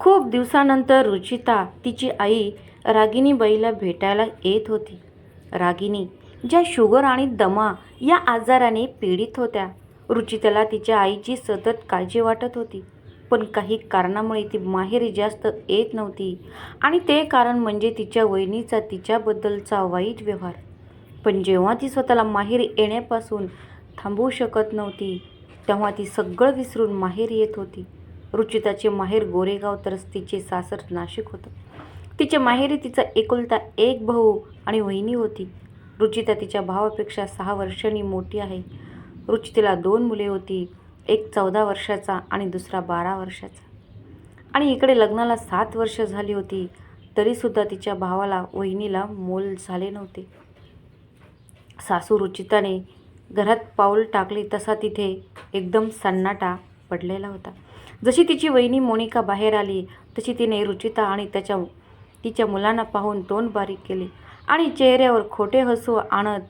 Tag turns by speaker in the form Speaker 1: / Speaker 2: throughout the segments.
Speaker 1: खूप दिवसानंतर रुचिता तिची आई रागिणीबाईला भेटायला येत होती. रागिनी ज्या शुगर आणि दमा या आजाराने पीडित होत्या रुचिताला तिच्या आईची सतत काळजी वाटत होती. पण काही कारणामुळे ती माहेरी जास्त येत नव्हती आणि ते कारण म्हणजे तिच्या वहिनीचा तिच्याबद्दलचा वाईट व्यवहार. पण जेव्हा ती स्वतःला माहेरी येण्यापासून थांबवू शकत नव्हती तेव्हा ती सगळं विसरून माहेर येत होती. रुचिताचे माहेर गोरेगाव तर तिचे सासर नाशिक होतं. तिच्या माहेरी तिचा एकुलता एक भाऊ आणि वहिनी होती. रुचिता तिच्या भावापेक्षा सहा वर्षांनी मोठी आहे. रुचितेला दोन मुले होती एक चौदा वर्षाचा आणि दुसरा बारा वर्षाचा. आणि इकडे लग्नाला सात वर्ष झाली होती तरीसुद्धा तिच्या भावाला वहिनीला मोल झाले नव्हते. सासू रुचिताने घरात पाऊल टाकले तसा तिथे एकदम सन्नाटा पडलेला होता. जशी तिची वहिनी मोनिका बाहेर आली तशी तिने रुचिता आणि त्याच्या तिच्या मुलांना पाहून तोंड बारीक केले आणि चेहऱ्यावर खोटे हसू आणत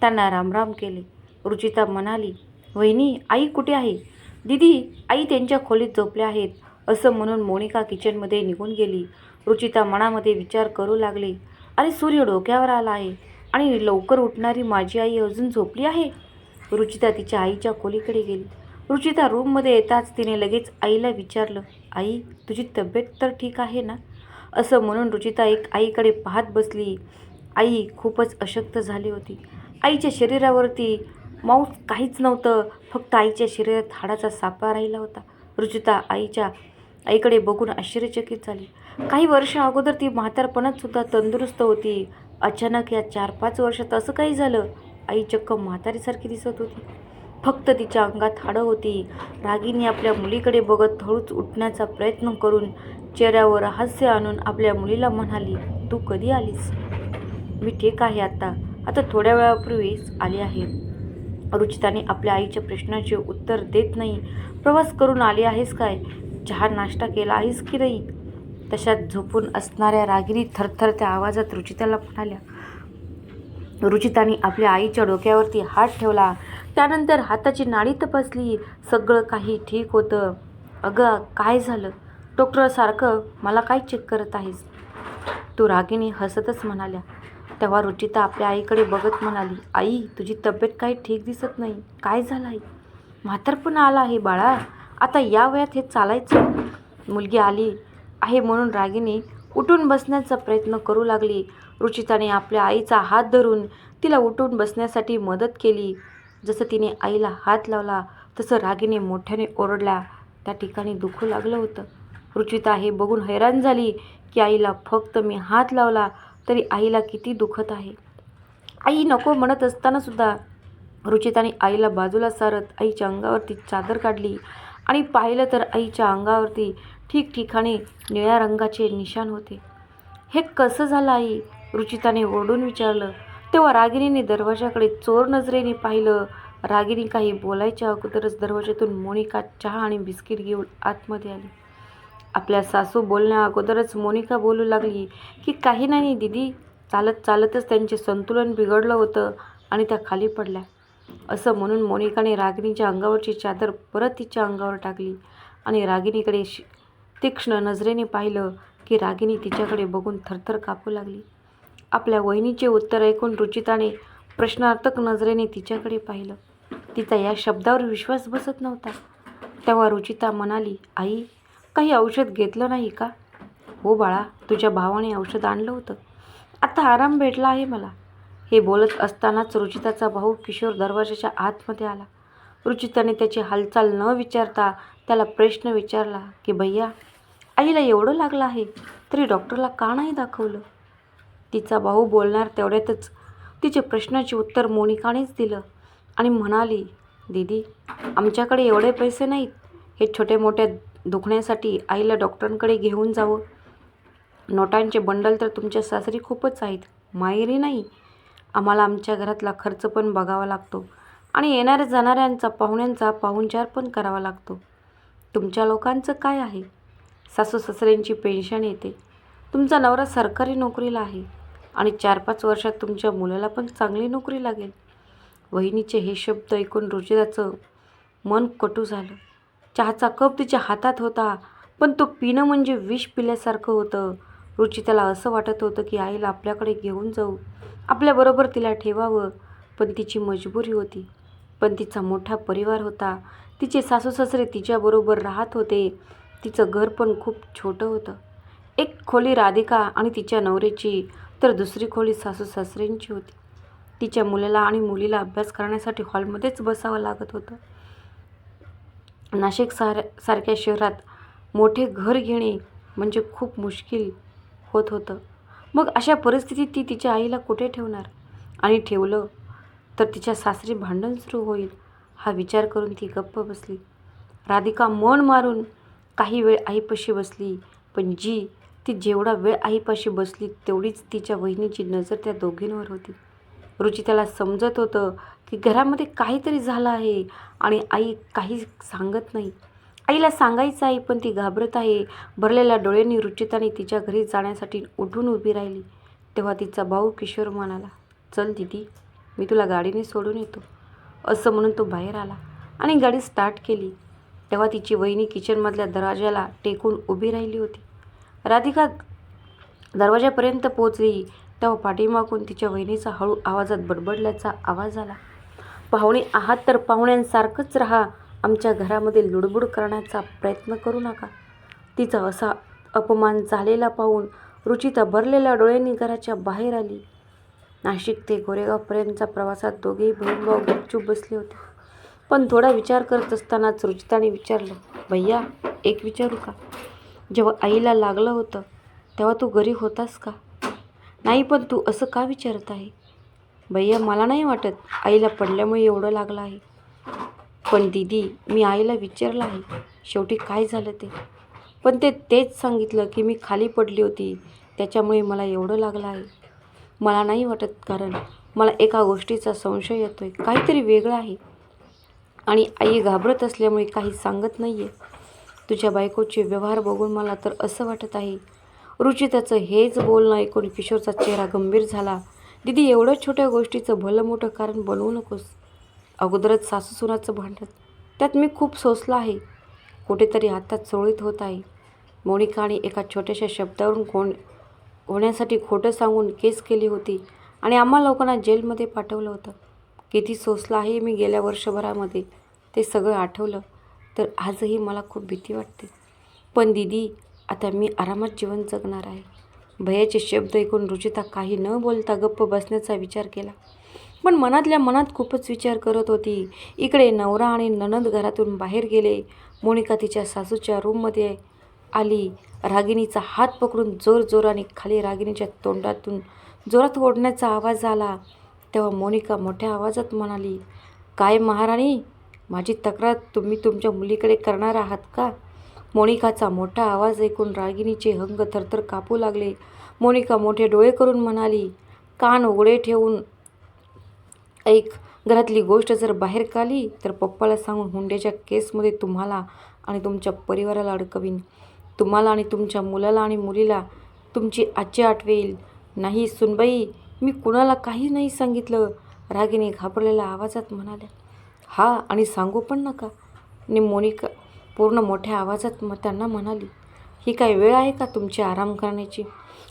Speaker 1: त्यांना रामराम केले. रुचिता म्हणाली वहिनी आई कुठे आहे? दिदी आई त्यांच्या खोलीत झोपल्या आहेत असं म्हणून मोनिका किचनमध्ये निघून गेली. रुचिता मनामध्ये विचार करू लागली अरे सूर्य डोक्यावर आला आहे आणि लवकर उठणारी माझी आई अजून झोपली आहे? रुचिता तिच्या आईच्या खोलीकडे गेली. रुचिता रूममध्ये येताच तिने लगेच आईला विचारलं आई तुझी तब्येत तर ठीक आहे ना? असं म्हणून रुचिता एक आईकडे पाहत बसली. आई खूपच अशक्त झाली होती. आईच्या शरीरावरती मांस काहीच नव्हतं फक्त आईच्या शरीरात हाडाचा सापळा राहिला होता. रुचिता आईच्या आईकडे बघून आश्चर्यचकित झाली. काही वर्ष अगोदर ती म्हातारपणात सुद्धा तंदुरुस्त होती. अचानक या चार पाच वर्षात असं काही झालं आई चक्क म्हातारीसारखी दिसत होती. फक्त तिच्या अंगात हाडं होती. रागिनी आपल्या मुलीकडे बघत हळूच उठण्याचा प्रयत्न करून चेहऱ्यावर हास्य आणून आपल्या मुलीला म्हणाली तू कधी आलीस? मी ठीक आहे आता. आता थोड्या वेळापूर्वीच आली आहे. रुचिताने आपल्या आईच्या प्रश्नाचे उत्तर देत नाही. प्रवास करून आली आहेस काय? चहा नाश्ता केला आहेस की नाही? तशात झोपून असणाऱ्या रागिनी थरथरत्या आवाजात रुचिताला म्हणाल्या. रुचिताने आपल्या आईच्या डोक्यावरती हात ठेवला. त्यानंतर हाताची नाडी तपासली. सगळं काही ठीक होतं. अगं काय झालं? डॉक्टरसारखं मला काय चेक करत आहेस? तू रागिनी हसतच म्हणाल्या. तेव्हा रुचिता आपल्या आईकडे बघत म्हणाली आई तुझी तब्येत काही ठीक दिसत नाही. काय झालं आई? म्हातारपण आला आहे बाळा. आता या वयात हे चालायचं. मुलगी आली आहे म्हणून रागिनी उठून बसण्याचा प्रयत्न करू लागली. रुचिताने आपल्या आईचा हात धरून तिला उठून बसण्यासाठी मदत केली. जसं तिने आईला हात लावला तसं रागीने मोठ्याने ओरडल्या त्या ठिकाणी दुखू लागलं होतं. रुचिता हे बघून हैराण झाली की आईला फक्त मी हात लावला तरी आईला किती दुखत आहे. आई नको म्हणत असताना सुद्धा रुचिताने आईला बाजूला सारत आईच्या अंगावरती चादर काढली आणि पाहिलं तर आईच्या अंगावरती ठिकठिकाणी निळ्या रंगाचे निशाण होते. हे कसं झालं आई? रुचिताने ओरडून विचारलं. तेव्हा रागिणीने दरवाजाकडे चोर नजरेने पाहिलं. रागिनी काही बोलायच्या अगोदरच दरवाजातून मोनिका चहा आणि बिस्किट घेऊन आतमध्ये आली. आपल्या सासू बोलण्या अगोदरच मोनिका बोलू लागली की काही नाही दिदी चालत चालतच त्यांचे संतुलन बिघडलं होतं आणि त्या खाली पडल्या. असं म्हणून मोनिकाने रागिणीच्या अंगावरची चादर परत तिच्या अंगावर टाकली आणि रागिणीकडे तीक्ष्ण नजरेने पाहिलं की रागिनी तिच्याकडे बघून थरथर कापू लागली. आपल्या वहिनीचे उत्तर ऐकून रुचिताने प्रश्नार्थक नजरेने तिच्याकडे पाहिलं. तिचा या शब्दावर विश्वास बसत नव्हता. तेव्हा रुचिता म्हणाली आई काही औषध घेतलं नाही का? हो बाळा तुझ्या भावाने औषध आणलं होतं. आता आराम भेटला आहे मला. हे बोलत असतानाच रुचिताचा भाऊ किशोर दरवाजाच्या आतमध्ये आला. रुचिताने त्याची हालचाल न विचारता त्याला प्रश्न विचारला की भैया आईला एवढं लागलं आहे तरी डॉक्टरला का नाही दाखवलं? तिचा भाऊ बोलणार तेवढ्यातच तिचे प्रश्नाचे उत्तर मोनिकानेच दिलं आणि म्हणाली दीदी आमच्याकडे एवढे पैसे नाहीत. हे छोटे मोठ्या दुखण्यासाठी आईला डॉक्टरांकडे घेऊन जावं. नोटांचे बंडल तर तुमच्या सासरी खूपच आहेत. माहेरी नाही. आम्हाला आमच्या घरातला खर्च पण बघावा लागतो आणि येणाऱ्या जाणाऱ्यांचा पाहुण्यांचा पाहुणचार पण करावा लागतो. तुमच्या लोकांचं काय आहे? सासू सासऱ्यांची पेन्शन येते. तुमचा नवरा सरकारी नोकरीला आहे. आणि चार पाच वर्षात तुमच्या मुलाला पण चांगली नोकरी लागेल. वहिनीचे हे शब्द ऐकून रुचिताचं मन कटू झालं. चहाचा कप तिच्या हातात होता पण तो पिणं म्हणजे विष पिल्यासारखं होतं. रुचिताला असं वाटत होतं की आईला आपल्याकडे घेऊन जाऊ. आपल्याबरोबर तिला ठेवावं पण तिची मजबुरी होती. पण तिचा मोठा परिवार होता. तिचे सासू सासरे तिच्याबरोबर राहत होते. तिचं घर पण खूप छोटं होतं. एक खोली राधिका आणि तिच्या नवऱ्याची तर दुसरी खोली सासू सासऱ्यांची होती. तिच्या मुलाला आणि मुलीला अभ्यास करण्यासाठी हॉलमध्येच बसावं लागत होतं. नाशिक सार सारख्या शहरात मोठे घर घेणे म्हणजे खूप मुश्किल होत होतं. मग अशा परिस्थितीत ती तिच्या आईला कुठे ठेवणार? आणि ठेवलं तर तिच्या सासरी भांडण सुरू होईल हा विचार करून ती गप्प बसली. राधिका मन मारून काही वेळ आईपाशी बसली पण जी ती जेवढा वेळ आईपाशी बसली तेवढीच तिच्या वहिनीची नजर त्या दोघींवर होती. रुची त्याला समजत होतं की घरामध्ये काहीतरी झालं आहे आणि आई काही सांगत नाही. आईला सांगायचं आहे पण ती घाबरत आहे. भरलेल्या डोळ्यांनी रुचिताने तिच्या घरी जाण्यासाठी उठून उभी राहिली. तेव्हा तिचा भाऊ किशोर म्हणाला चल दिदी मी तुला गाडीने सोडून येतो. असं म्हणून तो बाहेर आला आणि गाडी स्टार्ट केली. तेव्हा तिची वहिनी किचनमधल्या दराजाला टेकून उभी राहिली होती. राधिका दरवाजापर्यंत पोचली तेव्हा पाठीमागून तिच्या वहिनीचा हळू आवाजात बडबडल्याचा आवाज आला. पाहुणे आहात तर पाहुण्यांसारखंच राहा. आमच्या घरामध्ये लुडबुड करण्याचा प्रयत्न करू नका. तिचा असा अपमान झालेला पाहून रुचिता भरलेल्या डोळ्यांनी घराच्या बाहेर आली. नाशिक ते गोरेगावपर्यंतच्या प्रवासात दोघेही बहीण भाऊ गुपचूप बसले होते. पण थोडा विचार करत असतानाच रुचिताने विचारलं भैया एक विचारू का? जेव्हा आईला लागलं होतं तेव्हा तू घरी होतास का? नाही पण तू असं का विचारत आहे? भैया मला नाही वाटत आईला पडल्यामुळे एवढं लागलं आहे. पण दीदी मी आईला विचारलं आहे. शेवटी काय झालं ते? पण ते तेच सांगितलं की मी खाली पडली होती. त्याच्यामुळे मला एवढं लागलं आहे. मला नाही वाटत कारण मला एका गोष्टीचा संशय येतो आहे काहीतरी वेगळं आहे. आणि आई घाबरत असल्यामुळे काही सांगत नाही आहे तुझ्या बायकोचे व्यवहार बघून मला तर असं वाटत आहे. रुचिताचं हेच बोलणं ऐकून किशोरचा चेहरा गंभीर झाला. दीदी एवढं छोट्या गोष्टीचं भलं मोठं कारण बनवू नकोस. अगोदरच सासू सुनाचं भांडण. त्यात मी खूप सोसलं आहे. कुठेतरी आता चोळीत होत आहे. मोनिकाने एका छोट्याशा शब्दावरून कोण होण्यासाठी खोटं सांगून केस केली होती आणि आम्हा लोकांना जेलमध्ये पाठवलं होतं. किती सोसलं आहे मी गेल्या वर्षभरामध्ये. ते सगळं आठवलं. तर आजही मला खूप भीती वाटते. पण दीदी आता मी आरामात जीवन जगणार आहे. भयाचे शब्द ऐकून रुचिता काही न बोलता गप्प बसण्याचा विचार केला. पण मनातल्या मनात खूपच विचार करत होती. इकडे नवरा आणि ननंद घरातून बाहेर गेले. मोनिका तिच्या सासूच्या रूममध्ये आली. रागिणीचा हात पकडून जोर जोराने खाली रागिणीच्या तोंडातून जोरात ओढण्याचा आवाज आला. तेव्हा मोनिका मोठ्या आवाजात म्हणाली काय महाराणी माझी तक्रार तुम्ही तुमच्या मुलीकडे करणार आहात का? मोनिकाचा मोठा आवाज ऐकून रागिणीचे अंग थरथर कापू लागले. मोनिका मोठे डोळे करून म्हणाली कान उघडे ठेवून ऐक. घरातली गोष्ट जर बाहेर काली तर पप्पाला सांगून हुंड्याच्या केसमध्ये तुम्हाला आणि तुमच्या परिवाराला अडकवीन. तुम्हाला आणि तुमच्या मुलाला आणि मुलीला तुमची आजी आठवेल. नाही सुनबाई मी कुणाला काही नाही सांगितलं. रागिनी घाबरलेल्या आवाजात म्हणाल्या हा आणि सांगू पण नका. आणि मोनिका पूर्ण मोठ्या आवाजात म त्यांना म्हणाली ही काय वेळ आहे का तुमची आराम करण्याची?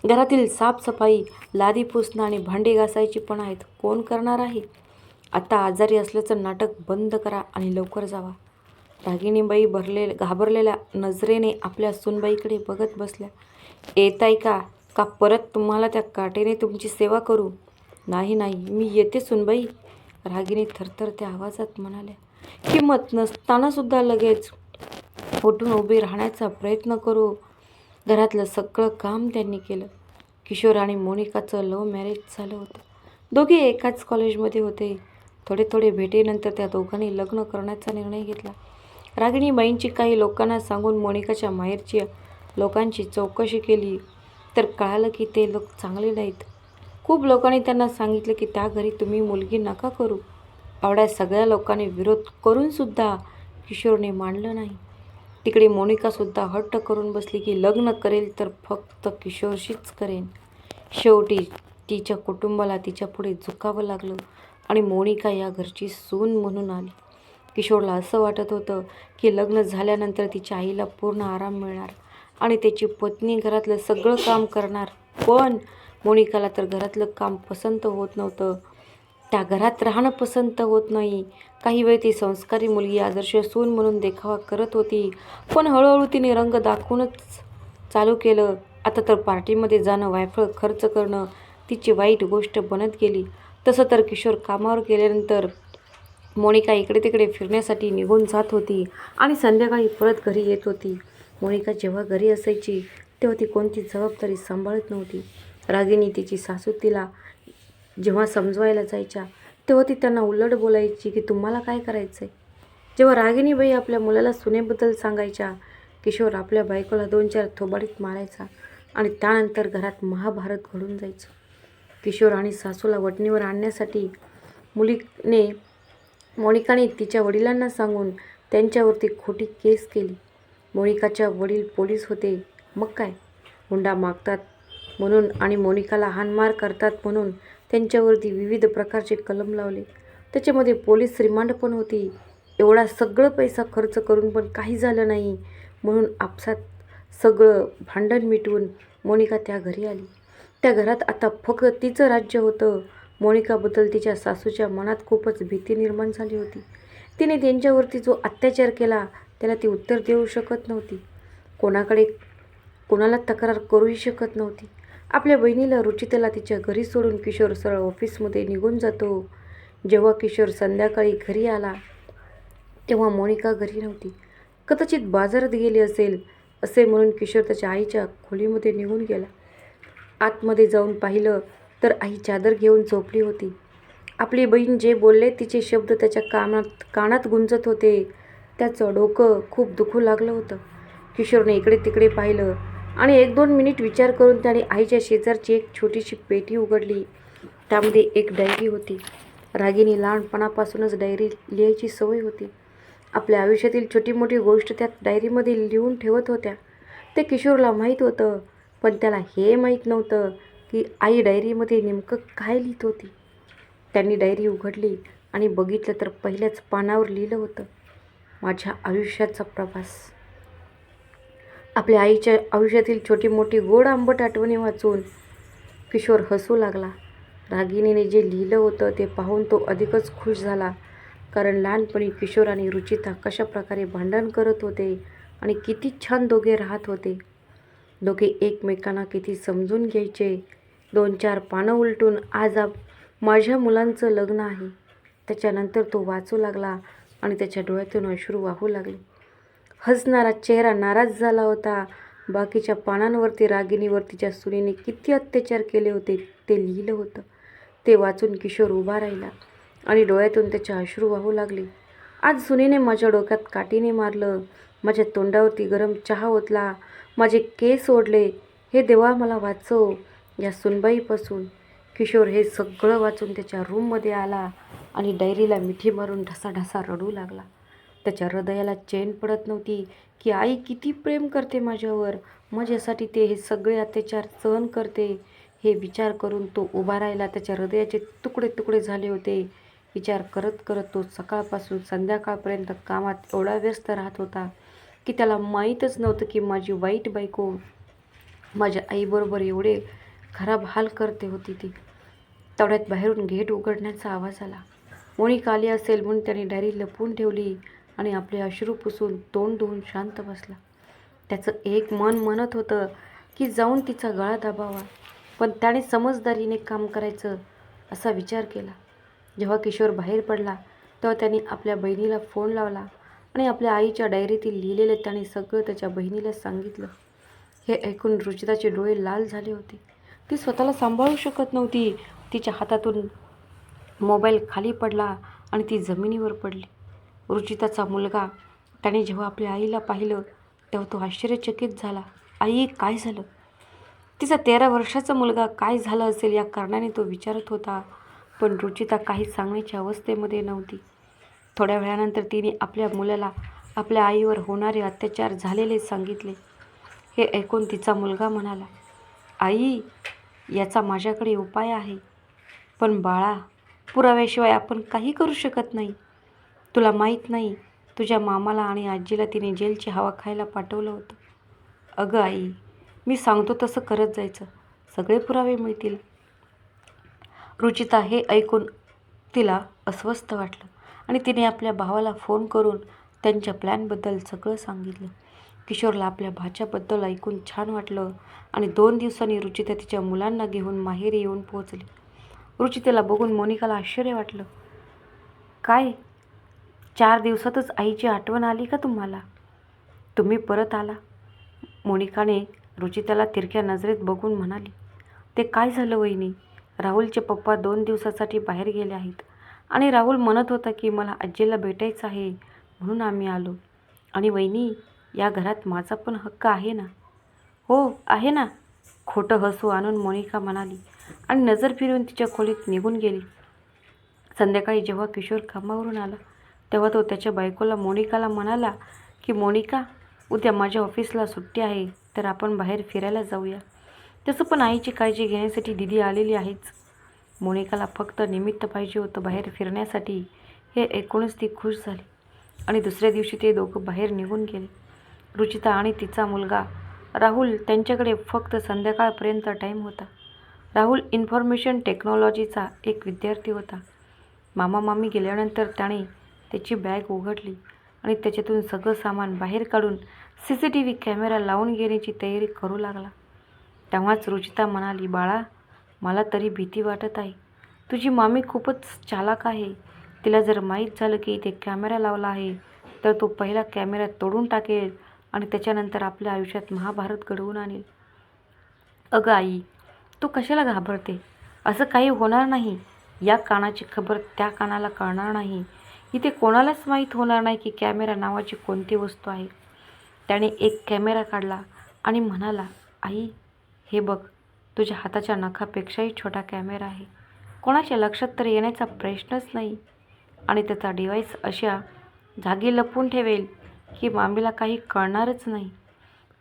Speaker 1: घरातील साफसफाई लादी पुसणं आणि भांडी घासायची पण आहेत. कोण करणार आहे? आता आजारी असल्याचं नाटक बंद करा आणि लवकर जावा. रागिणीबाई भरले घाबरलेल्या नजरेने आपल्या सुनबाईकडे बघत बसल्या. येताय का का परत तुम्हाला त्या काटेने तुमची सेवा करू? नाही नाही मी येते सुनबाई. रागिणी थरथर त्या आवाजात म्हणाल्या किंमत नसतानासुद्धा लगेच उठून उभी राहण्याचा प्रयत्न करू. घरातलं सगळं काम त्यांनी केलं. किशोर आणि मोनिकाचं लव्ह मॅरेज झालं होतं. दोघे एकाच कॉलेजमध्ये होते. थोडे थोडे भेटीनंतर त्या दोघांनी लग्न करण्याचा निर्णय घेतला. रागिणीबाईंची काही लोकांना सांगून मोनिकाच्या माहेरची लोकांची चौकशी केली. तर कळालं की ते लोक चांगले नाहीत. खूप लोकांनी त्यांना सांगितलं की त्या घरी तुम्ही मुलगी नका करू. एवढ्या सगळ्या लोकांनी विरोध करूनसुद्धा किशोरने मांडलं नाही. तिकडे मोनिकासुद्धा हट्ट करून बसली की लग्न करेल तर फक्त किशोरशीच करेन. शेवटी तिच्या कुटुंबाला तिच्या पुढे झुकावं लागलं आणि मोनिका या घरची सून म्हणून आली. किशोरला असं वाटत होतं की लग्न झाल्यानंतर तिच्या आईला पूर्ण आराम मिळणार आणि त्याची पत्नी घरातलं सगळं काम करणार. पण मोनिकाला तर घरातलं काम पसंत होत नव्हतं. त्या घरात राहणं पसंत होत नाही. काही वेळ ती संस्कारी मुलगी आदर्श सून म्हणून देखावा करत होती. पण हळूहळू तिने रंग दाखवूनच चालू केलं. आता तर पार्टीमध्ये जाणं वायफळ खर्च करणं तिची वाईट गोष्ट बनत गेली. तसं तर किशोर कामावर गेल्यानंतर मोनिका इकडे तिकडे फिरण्यासाठी निघून जात होती आणि संध्याकाळी परत घरी येत होती. मोनिका जेव्हा घरी असायची तेव्हा ती कोणती जबाबदारी सांभाळत नव्हती. रागिनी तिची सासू तिला जेव्हा समजवायला जायच्या तेव्हा ती त्यांना उलट बोलायची की तुम्हाला काय करायचं आहे जेव्हा रागिनीबाई आपल्या मुलाला सुनेबद्दल सांगायच्या किशोर आपल्या बायकोला दोन चार थोबाडीत मारायचा आणि त्यानंतर घरात महाभारत घडून जायचं. किशोर आणि सासूला वटणीवर आणण्यासाठी मुलीने मोनिकाने तिच्या वडिलांना सांगून त्यांच्यावरती खोटी केस केली. मोनिकाच्या वडील पोलीस होते. मग काय? हुंडा मागतात म्हणून आणि मोनिकाला हानमार करतात म्हणून त्यांच्यावरती विविध प्रकारचे कलम लावले. त्याच्यामध्ये पोलीस रिमांड पण होती. एवढा सगळं पैसा खर्च करून पण काही झालं नाही. म्हणून आपसात सगळं भांडण मिटवून मोनिका त्या घरी आली. त्या घरात आता फक्त तिचं राज्य होतं. मोनिकाबद्दल तिच्या सासूच्या मनात खूपच भीती निर्माण झाली होती. तिने त्यांच्यावरती जो अत्याचार केला त्याला ती उत्तर देऊ शकत नव्हती. कोणाकडे कोणाला तक्रार करूही शकत नव्हती. आपल्या बहिणीला रुचितेला तिच्या घरी सोडून किशोर सरळ ऑफिसमध्ये निघून जातो. जेव्हा किशोर संध्याकाळी घरी आला तेव्हा मोनिका घरी नव्हती. कदाचित बाजारात गेली असेल असे म्हणून किशोर त्याच्या आईच्या खोलीमध्ये निघून गेला. आतमध्ये जाऊन पाहिलं तर आई चादर घेऊन झोपली होती. आपली बहीण जे बोलले तिचे शब्द त्याच्या कानात कानात गुंजत होते. त्याचं डोकं खूप दुखू लागलं होतं. किशोरने इकडे तिकडे पाहिलं आणि एक दोन मिनिट विचार करून त्याने आईच्या शेजारची एक छोटीशी पेटी उघडली. त्यामध्ये एक डायरी होती. रागिनी लहानपणापासूनच डायरी लिहायची सवय होती. आपल्या आयुष्यातील छोटी मोठी गोष्ट त्या डायरीमध्ये लिहून ठेवत होत्या. ते किशोरला माहीत होतं पण त्याला हे माहीत नव्हतं की आई डायरीमध्ये नेमकं काय लिहित होती. त्यांनी डायरी उघडली आणि बघितलं तर पहिल्याच पानावर लिहिलं होतं माझ्या आयुष्याचा प्रवास. आपल्या आईच्या आयुष्यातील छोटी मोठी गोड आंबट आठवणी वाचून किशोर हसू लागला. रागिनीने जे लिहिलं होतं ते पाहून तो अधिकच खुश झाला. कारण लहानपणी किशोर आणि रुचिता कशा प्रकारे भांडण करत होते आणि किती छान दोघे राहत होते. दोघे एकमेकांना किती समजून घ्यायचे. दोन चार पानं उलटून आज आप माझ्या मुलांचं लग्न आहे. त्याच्यानंतर तो वाचू लागला आणि त्याच्या डोळ्यातून अश्रू वाहू लागले. हसणारा चेहरा नाराज झाला होता. बाकीच्या पानांवरती रागिणीवर तिच्या सुनेने किती अत्याचार केले होते ते लिहिलं होतं. ते वाचून किशोर उभा राहिला आणि डोळ्यातून त्याचे अश्रू वाहू लागले. आज सुनेने माझ्या डोक्यात काठीने मारलं. माझ्या तोंडावरती गरम चहा ओतला. माझे केस ओढले. हे देवा मला वाचव. या सुनबाईपासून किशोर हे सगळं वाचून त्याच्या रूममध्ये आला आणि डायरीला मिठी मारून ढसाढसा रडू लागला. त्याच्या हृदयाला चैन पडत नव्हती की आई किती प्रेम करते माझ्यावर. माझ्यासाठी ते हे सगळे अत्याचार सहन करते. हे विचार करून तो उभा राहिला. त्याच्या हृदयाचे तुकडे तुकडे झाले होते. विचार करत करत तो सकाळपासून संध्याकाळपर्यंत कामात एवढा व्यस्त राहत होता की त्याला माहीतच नव्हतं की माझी वाईट बायको माझ्या आईबरोबर एवढे खराब हाल करते होती ती. तेवढ्यात बाहेरून गेट उघडण्याचा आवाज आला. मोनिका आली असेल म्हणून त्याने डायरी लपवून ठेवली. आणि आपले अश्रू पुसून तोंड धुवून शांत बसला. त्याचं एक मन म्हणत होतं की जाऊन तिचा गळा दाबावा. पण त्याने समजदारीने काम करायचं असा विचार केला. जेव्हा किशोर बाहेर पडला तेव्हा त्याने आपल्या बहिणीला फोन लावला आणि आपल्या आईच्या डायरीतील लिहिलेलं त्याने सगळं त्याच्या बहिणीला सांगितलं. हे ऐकून रुचिताचे डोळे लाल झाले होते. ती स्वतःला सांभाळू शकत नव्हती. तिच्या हातातून मोबाईल खाली पडला आणि ती जमिनीवर पडली. रुचिताचा मुलगा. त्याने जेव्हा आपल्या आईला पाहिलं तेव्हा तो आश्चर्यचकित झाला. आई काय झालं? तिचा तेरा वर्षाचा मुलगा काय झाला असेल या कारणाने तो विचारत होता. पण रुचिता काही सांगण्याच्या अवस्थेमध्ये नव्हती. थोड्या वेळानंतर तिने आपल्या मुलाला आपल्या आईवर होणारे अत्याचार झालेले सांगितले. हे ऐकून तिचा मुलगा म्हणाला आई याचा माझ्याकडे उपाय आहे. पण बाळा पुराव्याशिवाय आपण काही करू शकत नाही. तुला माहीत नाही तुझ्या मामाला आणि आजीला तिने जेलची हवा खायला पाठवलं होतं. अगं आई मी सांगतो तसं करत जायचं. सगळे पुरावे मिळतील. रुचिता हे ऐकून तिला अस्वस्थ वाटलं आणि तिने आपल्या भावाला फोन करून त्यांच्या प्लॅनबद्दल सगळं सांगितलं. किशोरला आपल्या भाच्याबद्दल ऐकून छान वाटलं आणि दोन दिवसांनी रुचिता तिच्या मुलांना घेऊन माहेरी येऊन पोहोचली. रुचितेला बघून मोनिकाला आश्चर्य वाटलं. काय? चार दिवसातच आईची आठवण आली का तुम्हाला? तुम्ही परत आला. मोनिकाने रुचिताला तिरक्या नजरेत बघून म्हणाली ते काय झालं वहिनी? राहुलचे पप्पा दोन दिवसासाठी बाहेर गेले आहेत आणि राहुल म्हणत होता की मला आजीला भेटायचं आहे म्हणून आम्ही आलो. आणि वहिनी या घरात माझा पण हक्क आहे ना? हो आहे ना. खोटं हसू आणून मोनिका म्हणाली आणि नजर फिरून तिच्या खोलीत निघून गेली. संध्याकाळी जेव्हा किशोर कामावरून आला तेव्हा तो त्याच्या बायकोला मोनिकाला म्हणाला की मोनिका उद्या माझ्या ऑफिसला सुट्टी आहे तर आपण बाहेर फिरायला जाऊया. तसं पण आईची काळजी घेण्यासाठी दिदी आलेली आहेच. मोनिकाला फक्त निमित्त पाहिजे होतं बाहेर फिरण्यासाठी. हे ऐकूनच ती खुश झाली आणि दुसऱ्या दिवशी ते दोघं बाहेर निघून गेले. रुचिता आणि तिचा मुलगा राहुल त्यांच्याकडे फक्त संध्याकाळपर्यंत टाईम होता. राहुल इन्फॉर्मेशन टेक्नॉलॉजीचा एक विद्यार्थी होता. मामा मामी गेल्यानंतर त्याने त्याची बॅग उघडली आणि त्याच्यातून सगळं सामान बाहेर काढून C C T V camera लावून घेण्याची तयारी करू लागला. तेव्हाच रुचिता म्हणाली बाळा मला तरी भीती वाटत आहे. तुझी मामी खूपच चालाक आहे. तिला जर माहीत झालं की इथे कॅमेरा लावला आहे तर तो पहिला कॅमेरा तोडून टाकेल आणि त्याच्यानंतर आपल्या आयुष्यात महाभारत घडवून आणेल. अगं आई तू कशाला घाबरते? असं काही होणार नाही. या कानाची खबर त्या कानाला कळणार नाही. इथे कोणालाच माहीत होणार नाही की कॅमेरा नावाची कोणती वस्तू आहे. त्याने एक कॅमेरा काढला आणि म्हणाला आई हे बघ तुझ्या हाताच्या नखापेक्षाही छोटा कॅमेरा आहे. कोणाच्या लक्षात तर येण्याचा प्रश्नच नाही. आणि त्याचा डिव्हाइस अशा जागी लपवून ठेवेल की मामीला काही कळणारच नाही.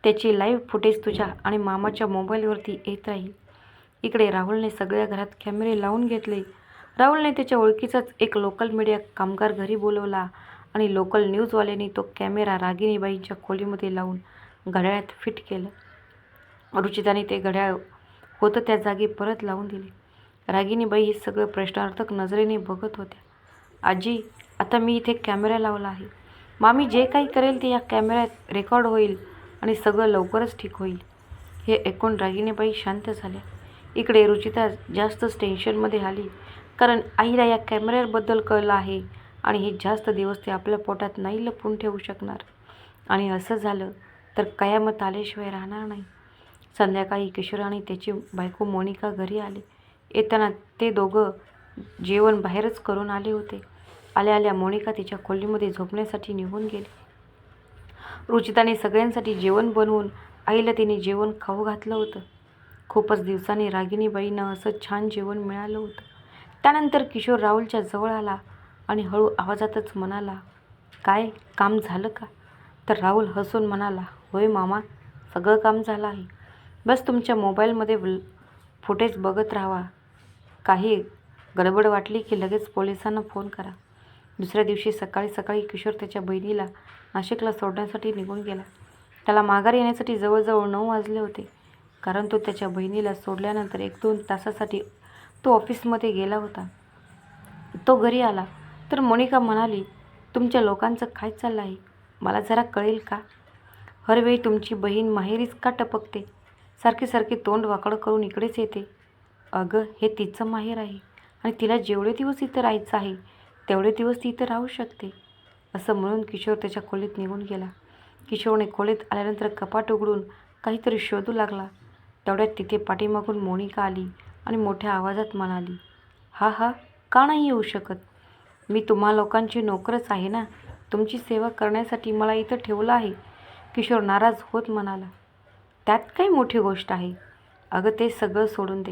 Speaker 1: त्याची लाईव्ह फुटेज तुझ्या आणि मामाच्या मोबाईलवरती येत राहील. इकडे राहुलने सगळ्या घरात कॅमेरे लावून घेतले. राहुलने त्याच्या ओळखीचाच एक लोकल मीडिया कामगार घरी बोलवला आणि लोकल न्यूजवाल्यांनी तो कॅमेरा रागिणीबाईंच्या खोलीमध्ये लावून घड्याळात फिट केलं. रुचिताने ते घड्याळ होतं त्या जागी परत लावून दिले. रागिणीबाई हे सगळं प्रश्नार्थक नजरेने बघत होत्या. आजी आता मी इथे कॅमेरा लावला आहे. मामी जे काही करेल ते या कॅमेऱ्यात रेकॉर्ड होईल आणि सगळं लवकरच ठीक होईल. हे ऐकून रागिणीबाई शांत झाल्या. इकडे रुचिता जास्तच टेन्शनमध्ये आली. कारण आईला या कॅमेऱ्याबद्दल कळलं आहे आणि हे जास्त दिवस ते आपल्या पोटात नाही लपून ठेवू शकणार. आणि असं झालं तर कयामत आल्याशिवाय राहणार नाही. संध्याकाळी किशोर आणि त्याची बायको मोनिका घरी आले. येताना ते दोघं जेवण बाहेरच करून आले होते. आल्या आल्या मोनिका तिच्या खोलीमध्ये झोपण्यासाठी निघून गेली. रुचिताने सगळ्यांसाठी जेवण बनवून आईला तिने जेवण खाऊ घातलं होतं. खूपच दिवसांनी रागिणीबाईंना असं छान जेवण मिळालं होतं. त्यानंतर किशोर राहुलच्या जवळ आला आणि हळू आवाजातच म्हणाला काय काम झालं का? तर राहुल हसून म्हणाला होय मामा सगळं काम झालं आहे. बस तुमच्या मोबाईलमध्ये फुटेज बघत राहावा. काही गडबड वाटली की लगेच पोलिसांना फोन करा. दुसऱ्या दिवशी सकाळी सकाळी किशोर त्याच्या बहिणीला नाशिकला सोडण्यासाठी निघून गेला. त्याला माघार येण्यासाठी जवळजवळ नऊ वाजले होते कारण तो त्याच्या बहिणीला सोडल्यानंतर एक दोन तासासाठी तो ऑफिसमध्ये गेला होता. तो घरी आला. तर मोनिका म्हणाली तुमच्या लोकांचं काय चाललं आहे मला जरा कळेल का? हरवेळी तुमची बहीण माहेरीच का टपकते? सारखे सारखे तोंड वाकडं करून इकडेच येते. अगं हे तिचं माहेर आहे आणि तिला जेवढे दिवस इथं राहायचं आहे तेवढे दिवस ती इथं राहू शकते. असं म्हणून किशोर त्याच्या खोलीत निघून गेला. किशोरने खोलीत आल्यानंतर कपाट उघडून काहीतरी शोधू लागला. तेवढ्यात तिथे पाठीमागून मोनिका आली. आणि मोठ्या आवाजात म्हणाली हा हा का नाही येऊ शकत? मी तुम्हा लोकांची नोकरच आहे ना? तुमची सेवा करण्यासाठी मला इथं ठेवलं आहे. किशोर नाराज होत म्हणाला त्यात काय मोठी गोष्ट आहे. अगं ते सगळं सोडून दे.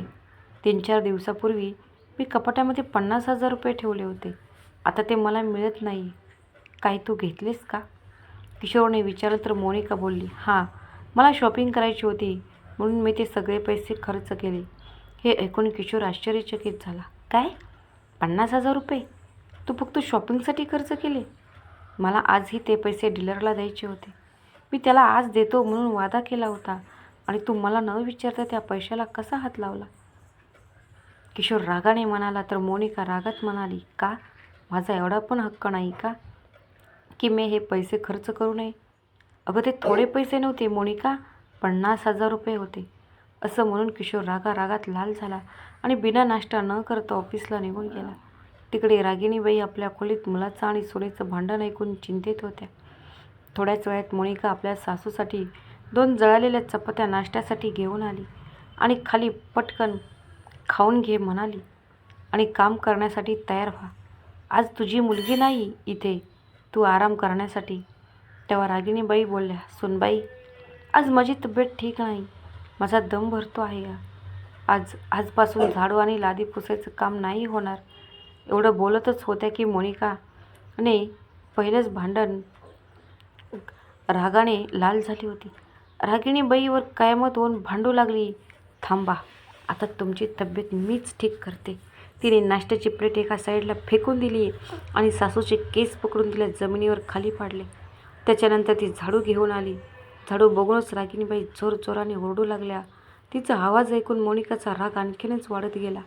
Speaker 1: तीन चार दिवसापूर्वी मी कपाटामध्ये पन्नास हजार रुपये ठेवले होते. आता ते मला मिळत नाही काही तू घेतलेस का? किशोरने विचारलं तर मोनिका बोलली हां मला शॉपिंग करायची होती. म्हणून मी ते सगळे पैसे खर्च केले. हे ऐकून किशोर आश्चर्यचकित झाला. काय? पन्नास हजार रुपये? तू फक्त शॉपिंगसाठी खर्च केले? मला आजही ते पैसे डीलरला द्यायचे होते. मी त्याला आज देतो म्हणून वादा केला होता आणि तू मला न विचारता त्या पैशाला कसा हात लावला? किशोर रागाने म्हणाला तर मोनिका रागात म्हणाली का? माझा एवढा पण हक्क नाही का? की मी हे पैसे खर्च करू नये? अगं ते थोडे पैसे नव्हते मोनिका. पन्नास हजार रुपये होते. असं म्हणून किशोर रागा रागात लाल झाला आणि बिना नाश्ता न करता ऑफिसला निघून गेला. तिकडे रागिणीबाई आपल्या खोलीत मुलाचं आणि सुनेचं भांडण ऐकून चिंतेत होत्या. थोड्याच वेळात मोनिका आपल्या सासूसाठी दोन जळालेल्या चपात्या नाश्त्यासाठी घेऊन आली आणि खाली पटकन खाऊन घे म्हणाली आणि काम करण्यासाठी तयार व्हा. आज तुझी मुलगी नाही इथे तू आराम करण्यासाठी. तेव्हा रागिणीबाई बोलल्या सुनबाई आज माझी तब्येत ठीक नाही. माझा दम भरतो आहे या. आज आजपासून झाडू आणि लादी पुसायचं काम नाही होणार. एवढं बोलतच होत्या की मोनिकाने पहिलंच भांडण रागाने लाल झाली होती. रागिणीबाईवर कायमत होऊन भांडू लागली. थांबा आता तुमची तब्येत मीच ठीक करते. तिने नाश्त्याची प्लेट एका साईडला फेकून दिली आणि सासूचे केस पकडून तिला जमिनीवर खाली पाडले. त्याच्यानंतर ती झाडू घेऊन आली. झाडू बघूनच रागिणीबाई चोर चोराने ओरडू लागल्या. तिचा आवाज ऐकून मोनिकाचा राग आणखीनच वाढत गेला.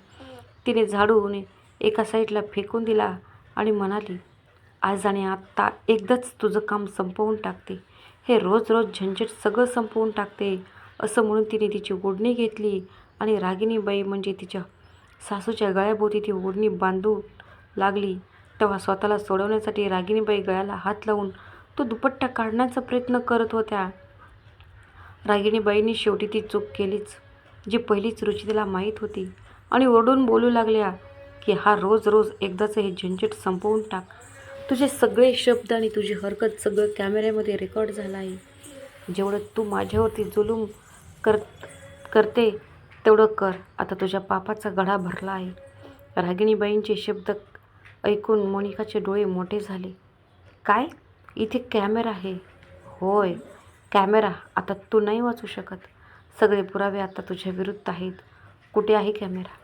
Speaker 1: तिने झाडूने एका साईडला फेकून दिला आणि म्हणाली आज आणि आत्ता एकदाच तुझं काम संपवून टाकते. हे रोज रोज झंझट सगळं संपवून टाकते. असं म्हणून तिने तिची ओढणी घेतली आणि रागिणीबाई म्हणजे तिच्या सासूच्या गळ्याभोवती ती ओढणी बांधू लागली. तेव्हा स्वतःला सोडवण्यासाठी रागिणीबाई गळ्याला हात लावून तो दुपट्टा काढण्याचा प्रयत्न करत होत्या. रागिणीबाईंनी शेवटी ती चूक केलीच जी पहिलीच रुचितेला माहीत होती. आणि ओरडून बोलू लागल्या की हा रोज रोज एकदाचं हे झंझट संपवून टाक. तुझे सगळे शब्द आणि तुझी हरकत सगळं कॅमेऱ्यामध्ये रेकॉर्ड झालं आहे. जेवढं तू माझ्यावरती जुलूम कर करते तेवढं कर. आता तुझ्या पापाचा गढा भरला आहे. रागिणीबाईंचे शब्द ऐकून मोनिकाचे डोळे मोठे झाले. काय? इथे कॅमेरा आहे. होय. कॅमेरा आता तू नाही वाचू शकत. सगळे पुरावे आता तुझ्या विरुद्ध आहेत. कुठे आहे कॅमेरा?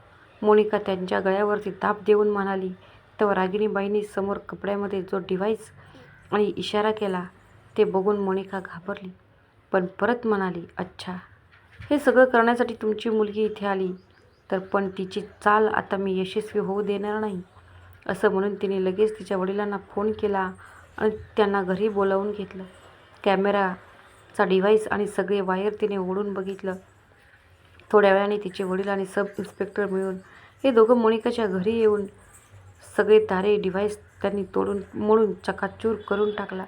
Speaker 1: मोनिका त्यांच्या गळ्यावरती ताप देऊन म्हणाली तेव्हा रागिणीबाईंनी समोर कपड्यामध्ये जो डिव्हाइस आणि इशारा केला ते बघून मोनिका घाबरली. पण परत म्हणाली अच्छा हे सगळं करण्यासाठी तुमची मुलगी इथे आली. तर पण तिची चाल आता मी यशस्वी होऊ देणार नाही. असं म्हणून तिने लगेच तिच्या वडिलांना फोन केला आणि त्यांना घरी बोलावून घेतलं. कॅमेरा चा डिव्हाइस आणि सगळे वायर तिने ओढून बघितलं. थोड्या वेळाने तिचे वडील आणि सब इन्स्पेक्टर मिळून हे दोघं मोनिकाच्या घरी येऊन सगळे तारे डिव्हाइस त्यांनी तोडून मोडून चकाचूर करून टाकला.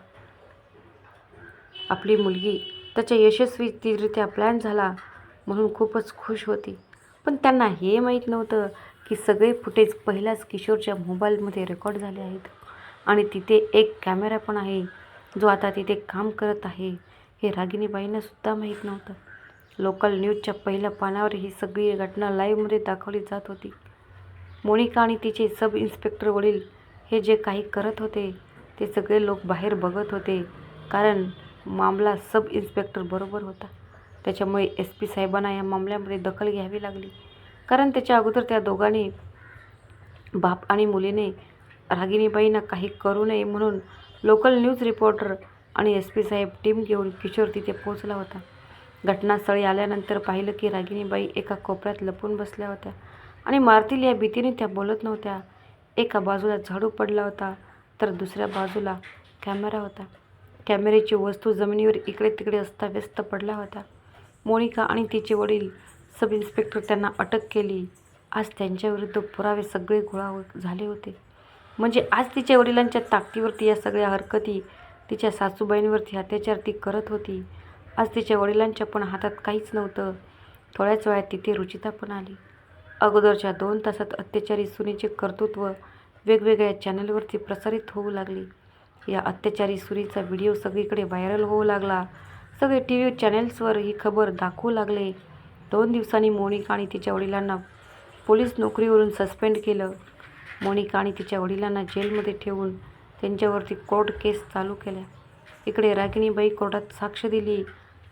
Speaker 1: आपली मुलगी त्याच्या यशस्वीरित्या प्लॅन झाला म्हणून खूपच खुश होती. पण त्यांना हे माहीत नव्हतं की सगळे फुटेज पहिल्याच किशोरच्या मोबाईलमध्ये रेकॉर्ड झाले आहेत. आणि तिथे एक कॅमेरा पण आहे जो आता तिथे काम करत आहे. हे रागिणीबाईंना सुद्धा माहीत नव्हतं. लोकल न्यूजच्या पहिल्या पानावर ही सगळी घटना लाईव्हमध्ये दाखवली जात होती. मोनिका आणि तिचे सब इन्स्पेक्टर वडील हे जे काही करत होते ते सगळे लोक बाहेर बघत होते कारण मामला सब इन्स्पेक्टर बरोबर होता. त्याच्यामुळे एस पी साहेबांना या मामल्यामध्ये दखल घ्यावी लागली. कारण त्याच्या अगोदर त्या दोघांनी बाप आणि मुलीने रागिणीबाईंना काही करू नये म्हणून लोकल न्यूज रिपोर्टर आणि एस पी साहेब टीम घेऊन किशोर तिथे पोहोचला होता. घटनास्थळी आल्यानंतर पाहिलं की रागिणीबाई एका कोपऱ्यात लपून बसल्या होत्या आणि मारतील या भीतीने त्या बोलत नव्हत्या. एका बाजूला झाडू पडला होता तर दुसऱ्या बाजूला कॅमेरा होता. कॅमेऱ्याची वस्तू जमिनीवर इकडे तिकडे अस्ताव्यस्त पडल्या होत्या. मोनिका आणि तिचे वडील सब इन्स्पेक्टर त्यांना अटक केली. आज त्यांच्याविरुद्ध पुरावे सगळे गोळा झाले होते. म्हणजे आज तिच्या वडिलांच्या ताकदीवरती या सगळ्या हरकती तिच्या सासूबाईंवरती अत्याचार ती करत होती. आज तिच्या वडिलांच्या पण हातात काहीच नव्हतं. थोड्याच वेळात तिथे रुचिता पण आली. अगोदरच्या दोन तासात अत्याचारी सुनीचे कर्तृत्व वेगवेगळ्या चॅनलवरती प्रसारित होऊ लागले. या अत्याचारी सुनीचा व्हिडिओ सगळीकडे व्हायरल होऊ लागला. सगळे टी व्ही चॅनेल्सवर ही खबर दाखवू लागले. दोन दिवसांनी मोनिका आणि तिच्या वडिलांना पोलीस नोकरीवरून सस्पेंड केलं. मोनिका आणि तिच्या वडिलांना जेलमध्ये ठेवून त्यांच्यावरती कोर्ट केस चालू केल्या. इकडे रागिणीबाई कोर्टात साक्ष दिली.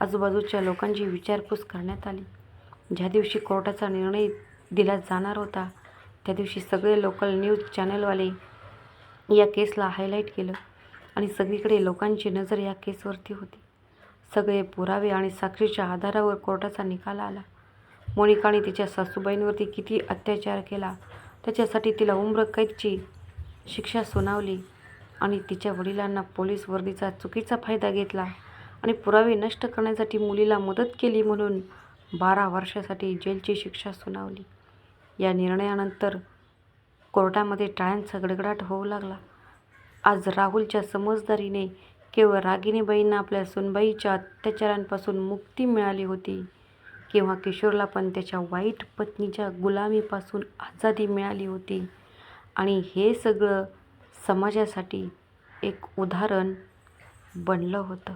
Speaker 1: आजूबाजूच्या लोकांची विचारपूस करण्यात आली. ज्या दिवशी कोर्टाचा निर्णय दिला जाणार होता त्या दिवशी सगळे लोकल न्यूज चॅनलवाले या केसला हायलाईट केलं आणि सगळीकडे लोकांची नजर या केसवरती होती. सगळे पुरावे आणि साक्षीच्या आधारावर कोर्टाचा निकाल आला. मोनिकाने तिच्या सासूबाईंवरती किती अत्याचार केला त्याच्यासाठी तिला उम्रकैदची शिक्षा सुनावली. आणि तिच्या वडिलांना पोलीस वर्दीचा चुकीचा फायदा घेतला आणि पुरावे नष्ट करण्यासाठी मुलीला मदत केली म्हणून बारा वर्षासाठी जेलची शिक्षा सुनावली. या निर्णयानंतर कोर्टामध्ये टाळ्यांचा गडगडाट होऊ लागला. आज राहुलच्या समजदारीने केवळ रागिनीबाईंना आपल्या सुनबाईच्या अत्याचारांपासून मुक्ती मिळाली होती किंवा किशोरला पण त्याच्या वाईट पत्नीच्या गुलामीपासून आझादी मिळाली होती. आणि हे सगळं समाजासाठी एक उदाहरण बनलं होतं.